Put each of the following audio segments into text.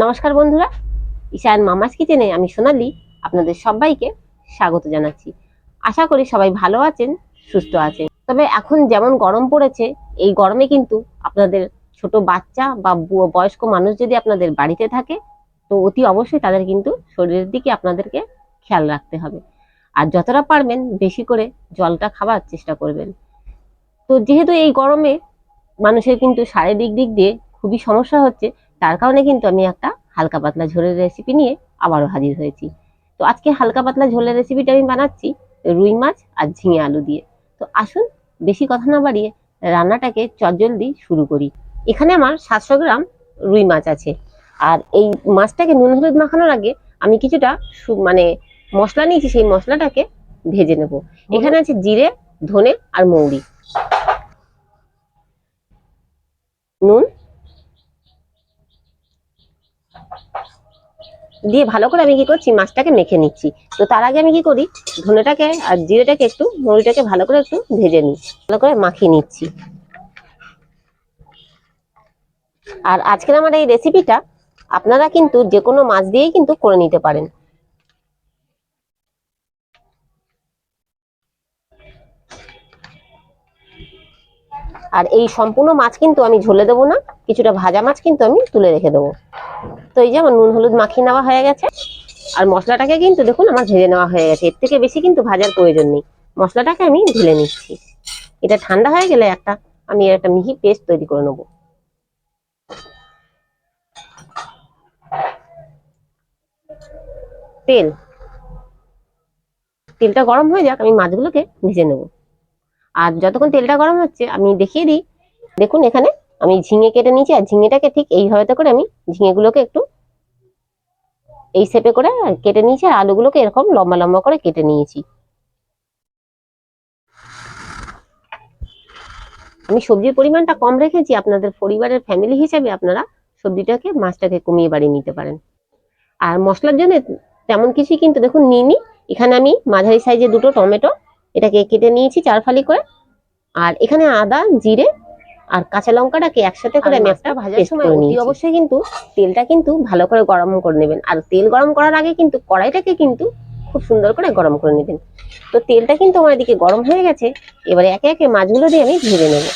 নমস্কার বন্ধুরা, ঈশান মামাস কিচেনে আমি সোনালি আপনাদের সবাইকে স্বাগত জানাচ্ছি। আশা করি সবাই ভালো আছেন, সুস্থ আছেন। তবে এখন যেমন গরম পড়েছে, এই গরমে কিন্তু আপনাদের ছোট বাচ্চা বা বয়স্ক মানুষ যদি আপনাদের বাড়িতে থাকে, তো অতি অবশ্যই তাদের কিন্তু শরীরের দিকে আপনাদেরকে খেয়াল রাখতে হবে। আর যতটা পারবেন বেশি করে জলটা খাবার চেষ্টা করবেন। তো যেহেতু এই গরমে মানুষের কিন্তু শারীরিক দিক দিয়ে খুবই সমস্যা হচ্ছে তার কারণে কিন্তু আমি একটা হালকা পাতলা ঝোলের রেসিপি নিয়ে আবারও হাজির হয়েছি। তো আজকে হালকা পাতলা ঝোলের রেসিপিটা আমি বানাচ্ছি রুই মাছ আর ঝিঙে আলু দিয়ে। তো আসুন বেশি কথা না বাড়িয়ে রান্নাটাকে চটজলদি শুরু করি। এখানে আমার সাতশো গ্রাম রুই মাছ আছে। আর এই মাছটাকে নুন হলুদ মাখানোর আগে আমি কিছুটা মানে মশলা নিয়েছি, সেই মশলাটাকে ভেজে নেব। এখানে আছে জিরে, ধনে আর মৌরি। নুন দিয়ে ভালো করে আমি কি করছি, মাছটাকে মেখে নিচ্ছি। তো তার আগে আমি কি করি, ধনেটাকে আর জিরেটাকে একটু মুড়িটাকে ভালো করে একটু ভেজে নিই, ভালো করে মাখিয়ে নিচ্ছি। আর আজকের আমার এই রেসিপিটা আপনারা কিন্তু যে কোনো মাছ দিয়েই কিন্তু করে নিতে পারেন। আর এই সম্পূর্ণ মাছ কিন্তু আমি ঝোলে দেবো না, কিছুটা ভাজা মাছ কিন্তু আমি তুলে রেখে দেবো। তো এই যে আমার নুন, হলুদ মাখিয়ে নেওয়া হয়ে গেছে। আর মশলাটাকে কিন্তু দেখুন আমার ভেজে নেওয়া হয়ে গেছে। এর থেকে বেশি কিন্তু ভাজার প্রয়োজন নেই। মশলাটাকে আমি ঢেলে নিচ্ছি। এটা ঠান্ডা হয়ে গেলে একটা, আমি একটা মিহি পেস্ট তৈরি করে নেব। তেল। তেলটা গরম হয়ে যাক, আমি মাছগুলোকে ভেজে নেব। আর যতক্ষণ তেলটা গরম হচ্ছে, আমি দেখিয়ে দিই। দেখুন এখানে আমি ঝিঙে কেটে নিয়েছি, আর ঝিঙেটাকে ঠিক এইভাবে করে আমি ঝিঙেগুলোকে একটু এই শেপে করে কেটে নিয়েছি, আর আলুগুলোকে এরকম লম্বা লম্বা করে কেটে নিয়েছি। আমি সবজির পরিমাণটা কম রেখেছি, আপনাদের পরিবারের ফ্যামিলি হিসেবে আপনারা সবজিটাকে, মাছটাকে কমিয়ে বাড়িয়ে নিতে পারেন। আর মশলার জন্য তেমন কিছুই কিন্তু দেখুন নিইনি। এখানে আমি মাঝারি সাইজে দুটো টমেটো, এটাকে কেটে নিয়েছি চার ফালি করে। আর এখানে আদা, জিরে আর কাঁচা লঙ্কাটাকে একসাথে করে আমি একটা ভাজার সময় অতি অবশ্যই কিন্তু তেলটা কিন্তু ভালো করে গরম করে নেবেন। আর তেল গরম করার আগে কিন্তু কড়াইটাকে কিন্তু খুব সুন্দর করে গরম করে নেবেন। তো তেলটা কিন্তু আমার এদিকে গরম হয়ে গেছে। এবারে একে একে মাছগুলো দিয়ে আমি ভেজে নেব।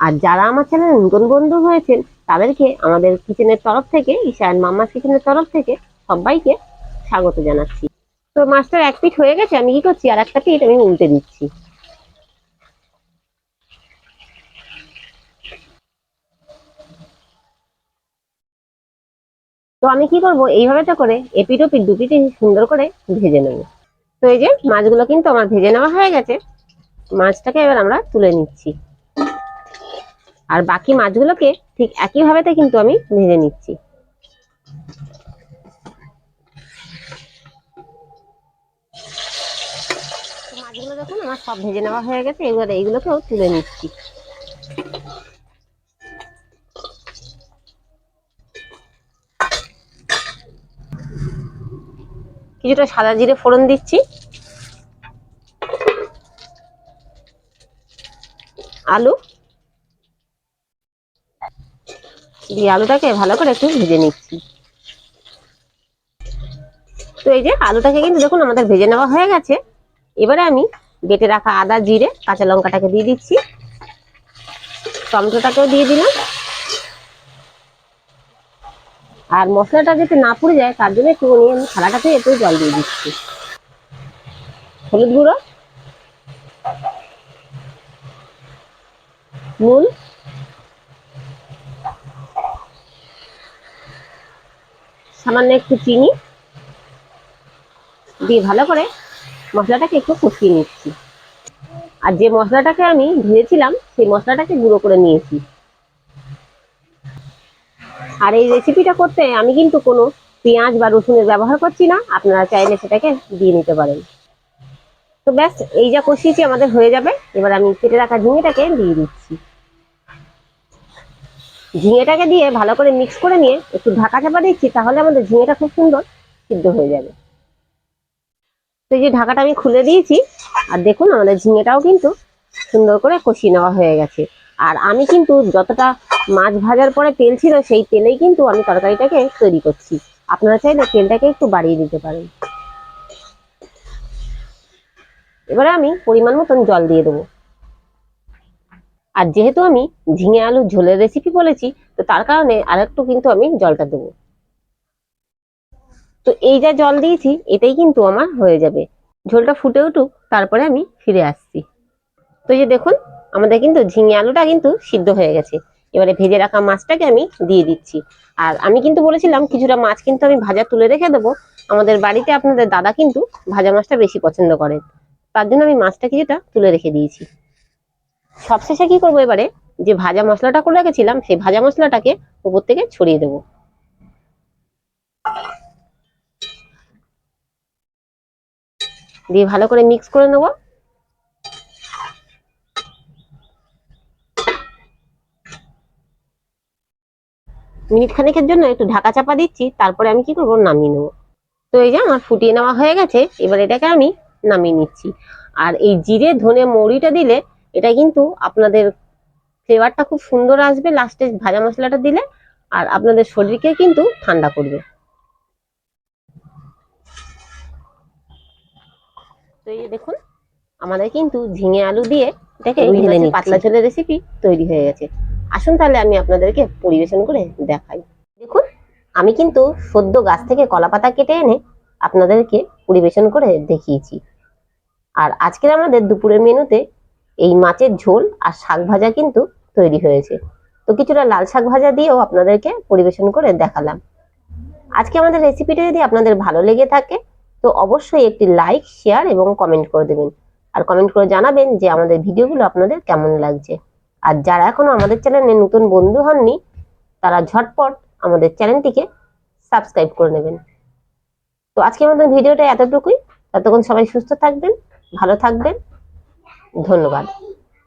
আর যারা আমার চ্যানেল নতুন বন্ধু হয়েছেন, তাদেরকে আমাদের কিচেনের তরফ থেকে, ঈশান মাম্মাস কিচেনের তরফ থেকে সবাইকে স্বাগত জানাচ্ছি। তো মাছটার এক পিঠ হয়ে গেছে, আমি কি করছি? আর একটা পিঠ আমি উল্টে দিচ্ছি। তো আমি কি করব? এইভাবে তো করে এপিট ওপিট পিঠে সুন্দর করে ভেজে নেব। তো এই যে মাছগুলো কিন্তু আমার ভেজে নেওয়া হয়ে গেছে, মাছটাকে এবার আমরা তুলে নিচ্ছি। আর বাকি মাছগুলোকে ঠিক একই ভাবেতে কিন্তু আমি ভেজে নিচ্ছি। মাছগুলো দেখুন, আমার সব ভেজে নেওয়া হয়ে গেছে, এবার এইগুলোকেও তুলে নিচ্ছি। কিছুটা সাদা জিরে ফোড়ন দিচ্ছি। আলু দিয়ে আলুটাকে ভালো করে একটু ভেজে নিচ্ছি। তো এই যে আলুটাকে কিন্তু দেখুন আমাদের ভেজে নেওয়া হয়ে গেছে। এবারে আমি বেটে রাখা আদা, জিরে, কাঁচা লঙ্কাটাকে দিয়ে দিচ্ছি। টমেটোটাকেও দিয়ে দিলাম। আর মশলাটা যাতে না পুড়ে যায়, তার জন্য একটু নিয়ে আমি থালাটাতে একটু জল দিয়ে দিচ্ছি। হলুদ গুঁড়ো, নুন সামান্য একটু চিনি দিয়ে ভালো করে মশলাটাকে একটু কষিয়ে নিচ্ছি। আর যে মশলাটাকে আমি ভেজেছিলাম, সেই মশলাটাকে গুঁড়ো করে নিয়েছি। আর এই রেসিপিটা করতে আমি কিন্তু কোনো পেঁয়াজ বা রসুনের ব্যবহার করছি না, আপনারা চাইলে সেটাকে দিয়ে নিতে পারেন। তো ব্যাস, এই যা কষিয়েছি আমাদের হয়ে যাবে। এবার আমি কেটে রাখা ঝিঙেটাকে দিয়ে দিচ্ছি। ঝিঙেটাকে দিয়ে ভালো করে মিক্স করে নিয়ে একটু ঢাকা চাপা দিচ্ছি, তাহলে আমাদের ঝিঙেটা খুব সুন্দর সিদ্ধ হয়ে যাবে। তো এই যে ঢাকাটা আমি খুলে দিয়েছি, আর দেখুন আমাদের ঝিঙেটাও কিন্তু সুন্দর করে কষিয়ে নেওয়া হয়ে গেছে। আর আমি কিন্তু যতটা মাছ ভাজার পরে তেল ছিল, সেই তেলেই কিন্তু আমি তরকারিটাকে তৈরি করছি। আপনারা চাইলে তেলটাকে একটু বাড়িয়ে দিতে পারেন। এবারে আমি পরিমাণ মতন জল দিয়ে দেবো। আর যেহেতু আমি ঝিঙে আলু ঝোলের রেসিপি বলেছি, তো তার কারণে আরেকটু কিন্তু আমি জলটা দেবো। তো এই যা জল দিয়েছি এটাই কিন্তু আমার হয়ে যাবে। ঝোলটা ফুটে উঠুক, তারপরে আমি ফিরে আসছি। তো এই যে দেখুন, আমাদের কিন্তু ঝিঙে আলুটা কিন্তু সিদ্ধ হয়ে গেছে। এবারে ভেজে রাখা মাছটাকে আমি দিয়ে দিচ্ছি। আর আমি কিন্তু বলেছিলাম, কিছুটা মাছ কিন্তু আমি ভাজা তুলে রেখে দেবো। আমাদের বাড়িতে আপনাদের দাদা কিন্তু ভাজা মাছটা বেশি পছন্দ করেন। তার জন্য আমি মাছটা কিছুটা তুলে রেখে দিয়েছি। সবশেষে কি করব এবারে? যে ভাজা মশলাটা করে রেখেছিলাম, সেই ভাজা মশলাটাকে উপর থেকে ছড়িয়ে দেবো। দিয়ে ভালো করে মিক্স করে নেব। মিনিট খানেকের জন্য একটু ঢাকা চাপা দিচ্ছি, তারপরে আমি কি করব? নামিয়ে নেব। তো এই যে আমার ফুটিয়ে নেওয়া হয়ে গেছে, এবার এটাকে আমি নামিয়ে নিচ্ছি। আর এই জিরে ধনে মৌরিটা দিলে এটা কিন্তু আপনাদের ফ্লেভারটা খুব সুন্দর আসবে লাস্টে ভাজা মশলাটা দিলে আর আপনাদের শরীরকে কিন্তু ঠান্ডা করবে। তো এই দেখুন আমাদের কিন্তু ঝিঙে আলু দিয়ে নিচ্ছি। পাতলা ঝোলের রেসিপি তৈরি হয়ে গেছে। আসুন তাহলে আমি আপনাদেরকে পরিবেশন করে দেখাই। দেখুন আমি কিন্তু সদ্য গাছ থেকে কলা পাতা কেটে এনে আপনাদেরকে পরিবেশন করে দেখিয়েছি। আর আজকের আমাদের দুপুরের মেনুতে এই মাছের ঝোল আর শাক ভাজা কিন্তু তৈরি হয়েছে। তো কিছুটা লাল শাক ভাজা দিয়েও আপনাদেরকে পরিবেশন করে দেখালাম। আজকে আমাদের রেসিপিটা যদি আপনাদের ভালো লেগে থাকে, তো অবশ্যই একটি লাইক শেয়ার এবং কমেন্ট করে দেবেন। আর কমেন্ট করে জানাবেন যে আমাদের ভিডিওগুলো আপনাদের কেমন লাগছে। আর যারা এখনও আমাদের চ্যানেলে নতুন বন্ধু হননি, তারা ঝটপট আমাদের চ্যানেলটিকে সাবস্ক্রাইব করে নেবেন। তো আজকে আমাদের ভিডিওটা এতটুকুই। ততক্ষণ সবাই সুস্থ থাকবেন, ভালো থাকবেন। ধন্যবাদ